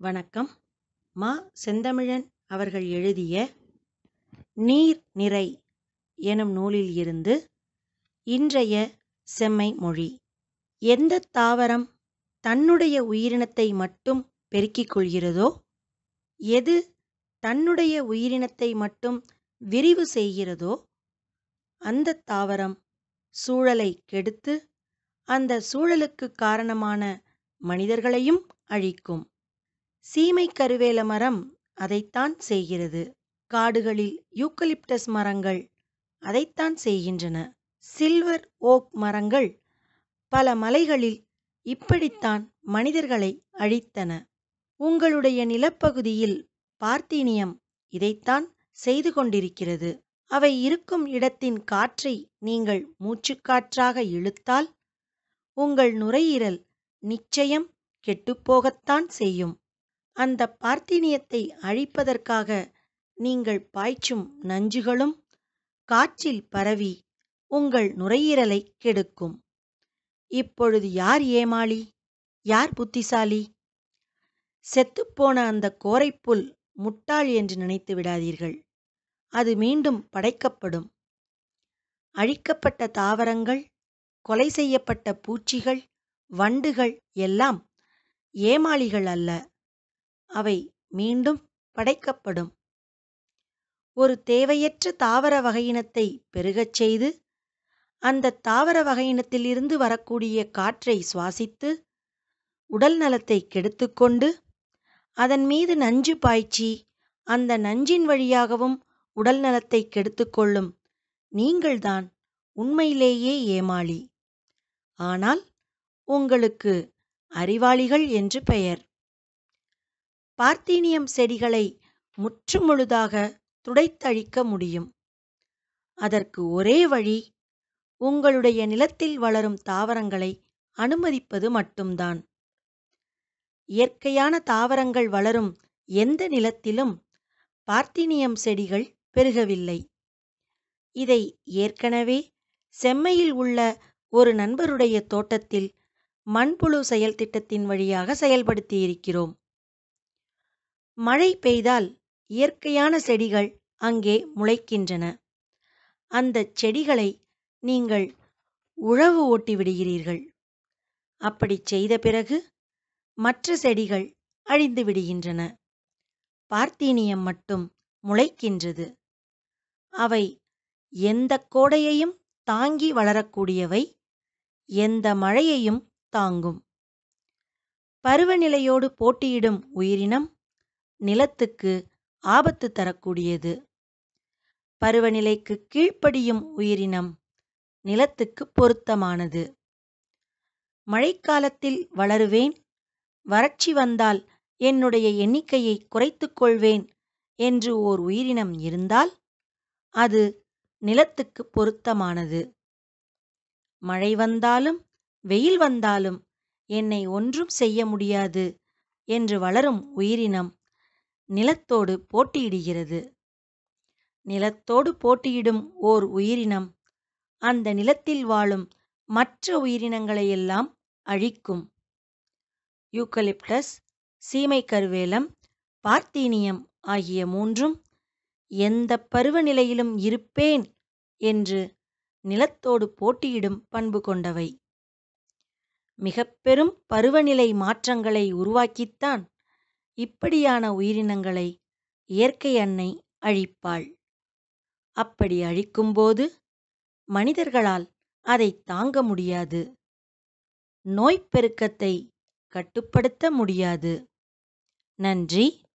வணக்கம். மா. செந்தமிழன் அவர்கள் எழுதிய நீர் நிறை எனும் நூலில் இருந்து இன்றைய செம்மை மொழி. எந்த தாவரம் தன்னுடைய உயிரினத்தை மட்டும் பெருக்கிக் கொள்கிறதோ எது தன்னுடைய உயிரினத்தை மட்டும் விரிவு செய்கிறதோ அந்த தாவரம் சூழலை கெடுத்து அந்த சூழலுக்கு காரணமான மனிதர்களையும் அழிக்கும். சீமை கருவேல மரம் அதைத்தான் செய்கிறது. காடுகளில் யூக்கலிப்டஸ் மரங்கள் அதைத்தான் செய்கின்றன. சில்வர் ஓக் மரங்கள் பல மலைகளில் இப்படித்தான் மனிதர்களை அழித்தன. உங்களுடைய நிலப்பகுதியில் பார்த்தீனியம் இதைத்தான் செய்து கொண்டிருக்கிறது. அவை இருக்கும் இடத்தின் காற்றை நீங்கள் மூச்சுக்காற்றாக இழுத்தால் உங்கள் நுரையீரல் நிச்சயம் கெட்டுப்போகத்தான் செய்யும். அந்த பார்த்தினியத்தை அழிப்பதற்காக நீங்கள் பாய்ச்சும் நஞ்சுகளும் காற்றில் பரவி உங்கள் நுரையீரலை கெடுக்கும். இப்பொழுது யார் ஏமாளி? யார் புத்திசாலி? செத்துப்போன அந்த கோரைப்புல் முட்டாள் என்று நினைத்து விடாதீர்கள். அது மீண்டும் படைக்கப்படும். அழிக்கப்பட்ட தாவரங்கள் கொலை செய்யப்பட்ட பூச்சிகள் வண்டுகள் எல்லாம் ஏமாளிகள் அல்ல. அவை மீண்டும் படைக்கப்படும். ஒரு தேவையற்ற தாவர வகையினத்தை பெருகச் செய்து அந்த தாவர வகையினத்திலிருந்து வரக்கூடிய காற்றை சுவாசித்து உடல் நலத்தை கெடுத்துக்கொண்டு அதன் மீது நஞ்சு பாய்ச்சி அந்த நஞ்சின் வழியாகவும் உடல் நலத்தை கெடுத்துக்கொள்ளும் நீங்கள்தான் உண்மையிலேயே ஏமாளி. ஆனால் உங்களுக்கு அறிவாளிகள் என்று பெயர். பார்த்தீனியம் செடிகளை முற்றுமுழுதாக துடைத்தழிக்க முடியும். அதற்கு ஒரே வழி உங்களுடைய நிலத்தில் வளரும் தாவரங்களை அனுமதிப்பது மட்டும்தான். இயற்கையான தாவரங்கள் வளரும் எந்த நிலத்திலும் பார்த்தீனியம் செடிகள் பெருகவில்லை. இதை ஏற்கனவே செம்மையில் உள்ள ஒரு நண்பருடைய தோட்டத்தில் மண்புழு செயல் திட்டத்தின் வழியாக செயல்படுத்தியிருக்கிறோம். மழை பெய்தால் இயற்கையான செடிகள் அங்கே முளைக்கின்றன. அந்த செடிகளை நீங்கள் உழவு ஓட்டி விடுகிறீர்கள். அப்படி செய்த பிறகு மற்ற செடிகள் அழிந்து விடுகின்றன. பார்த்தீனியம் மட்டும் முளைக்கின்றது. அவை எந்த கோடையையும் தாங்கி வளரக்கூடியவை எந்த மழையையும் தாங்கும். பருவநிலையோடு போட்டியிடும் உயிரினம் நிலத்துக்கு ஆபத்து தரக்கூடியது. பருவநிலைக்கு கீழ்ப்படியும் உயிரினம் நிலத்துக்கு பொருத்தமானது. மழைக்காலத்தில் வளருவேன் வறட்சி வந்தால் என்னுடைய எண்ணிக்கையை குறைத்து கொள்வேன் என்று ஓர் உயிரினம் இருந்தால் அது நிலத்துக்கு பொருத்தமானது. மழை வந்தாலும் வெயில் வந்தாலும் என்னை ஒன்றும் செய்ய முடியாது என்று வளரும் உயிரினம் நிலத்தோடு போட்டியிடுகிறது. நிலத்தோடு போட்டியிடும் ஓர் உயிரினம். அந்த நிலத்தில் வாழும் மற்ற உயிரினங்களையெல்லாம் அழிக்கும். யூக்கலிப்டஸ் சீமை கருவேலம் பார்த்தீனியம் ஆகிய மூன்றும் எந்த பருவநிலையிலும் இருப்பேன் என்று நிலத்தோடு போட்டியிடும் பண்பு கொண்டவை. மிக பெரும் பருவநிலை மாற்றங்களை உருவாக்கித்தான் இப்படியான உயிரினங்களை இயற்கை அன்னை அழிப்பாள். அப்படி அழிக்கும்போது மனிதர்களால் அதை தாங்க முடியாது. நோய்ப்பெருக்கத்தை கட்டுப்படுத்த முடியாது. நன்றி.